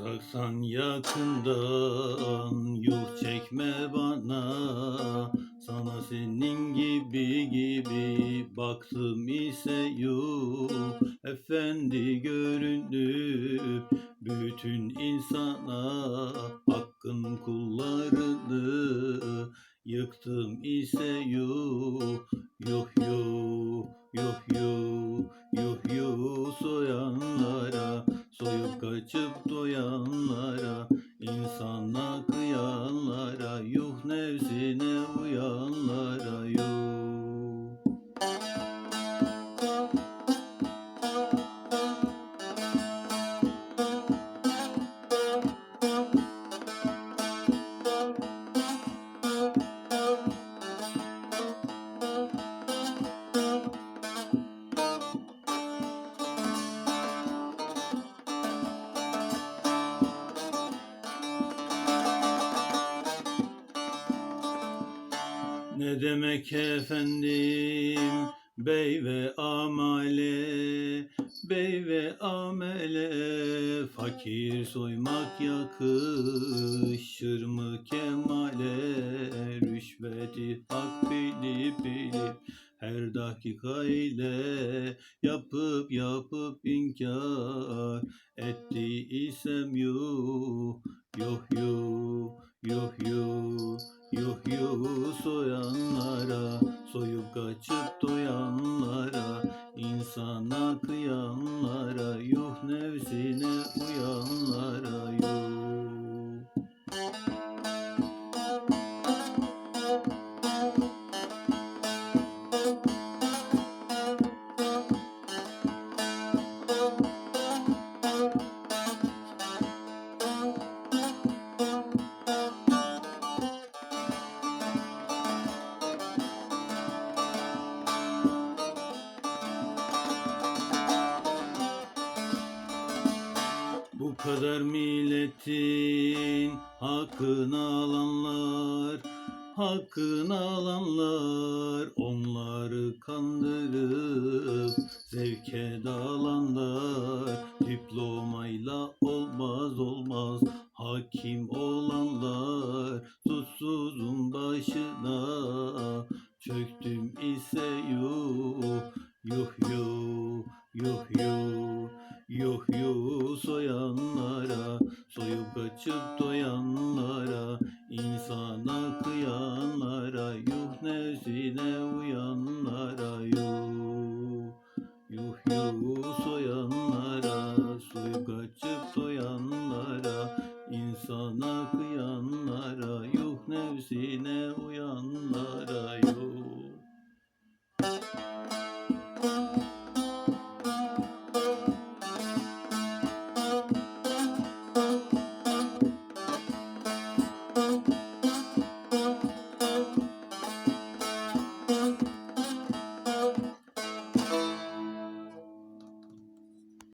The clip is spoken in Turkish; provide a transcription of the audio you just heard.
Uzaksan yakından yuh çekme bana. Sana senin gibi gibi baktım ise yuh. Efendi görünüp bütün insana Hakkın kullarını yıktım ise yuh Yuh yuh yuh yuh yuh yuh soyanlara kaçıp doyanlara, insana kıyanlara, yuh nefsine Ne demek efendim? Bey ve amele bey ve amele. Fakir soymak yakışır mı kemale? Rüşveti hak bilip bilip her dakika ile yapıp yapıp inkar etti isem yuh yuh yuh yuh nefsine Bu kadar milletin hakkını alanlar, hakkını alanlar, onları kandırıp zevke dalanlar, diplomayla olmaz olmaz hakim olanlar, susuzun başına çöktüm ise yuh, yuh yuh, yuh yuh. Yuh yuh soyanlara, soyup kaçıp doyanlara, insana kıyanlara, yuh nefsine uyanlara, yuh. Yuh yuh soyanlara, soyup kaçıp doyanlara, insana kıyanlara, yuh nefsine uyanlara.